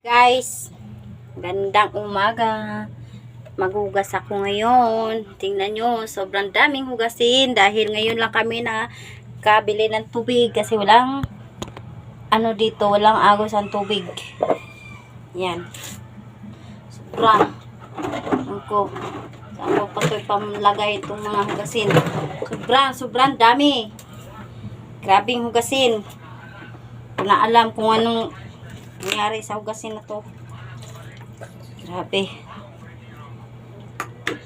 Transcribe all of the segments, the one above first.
Guys, gandang umaga. Maghugas ako ngayon. Tingnan nyo, sobrang daming hugasin dahil ngayon lang kami na kabili ng tubig kasi walang ano dito, walang agos ang tubig. Yan. Sobrang. Ano ko. Saan ko pa ito ipamlagay itong mga hugasin. Sobrang, sobrang dami. Grabing hugasin. Na alam kung anong nangyari sa hugasin na to. Grabe.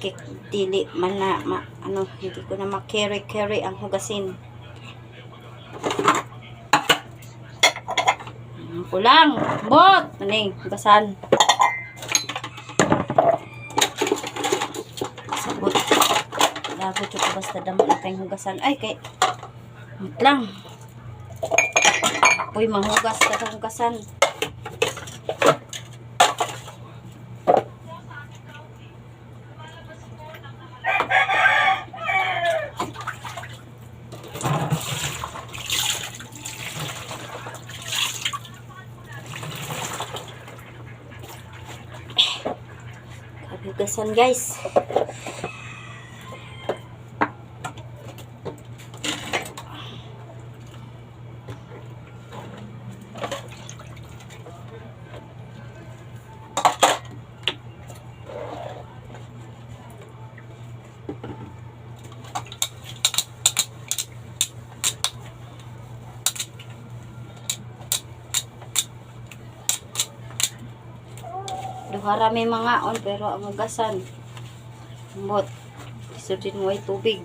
Kik, dili man na, ma, ano, hindi ko na ma-carry-carry ang hugasin. Ano ko lang, bot! Maning, hugasan. Sabot. Labot ko basta damo na tayong hugasan. Ay, kay, lang. Uy, manghugas ka sa hugasan. Grabe hugasan guys. Duhara may mga on pero ang hugasan. Bot. Isudin mo ay tubig.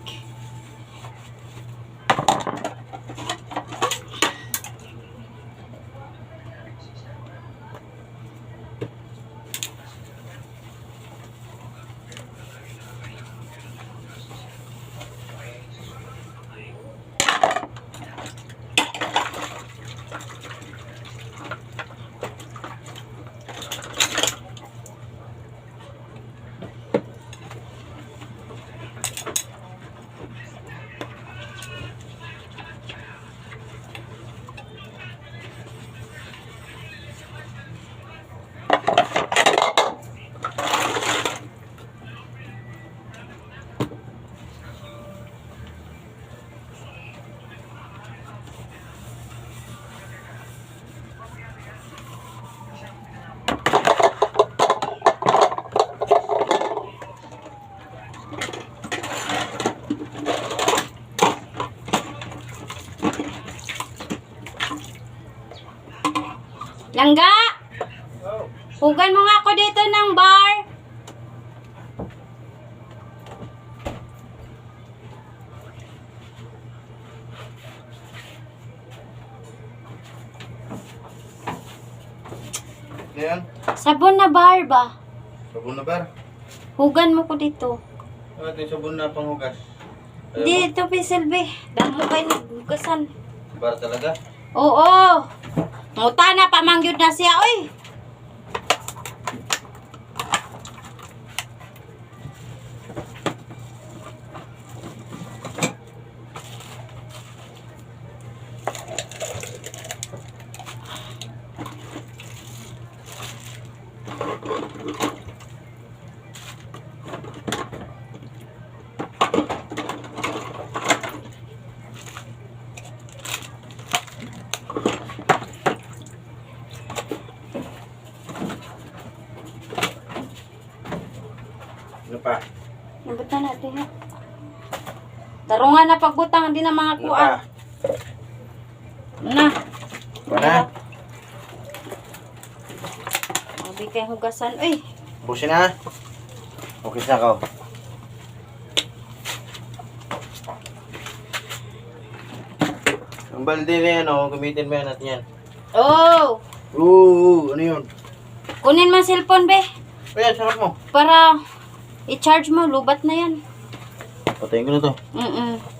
Langga! Hugan mo nga ako dito ng bar. Yan. Sabon na bar ba? Sabon na bar. Hugan mo ko dito. Ano ito yung sabon na panghugas? Dito, Pisilbi. Damo kayo naghugasan. Bar talaga? Oo. Nguta na, pamangyod na siya, oy. Ano pa? Nabutan natin, ha? Tarungan na pagbutang, hindi na mga kuan. Na. Wala. Sabi kay hugasan. Uy, Busin na. Okay na ako. Ang balde na yan, oh. Gamitin mo yan natin yan. oh. Oo, ano yun? Kunin mo ang cellphone, be. Ayan, sarap mo. Para i-charge mo, lubat na yan. Patayin ko na to. Mm-mm.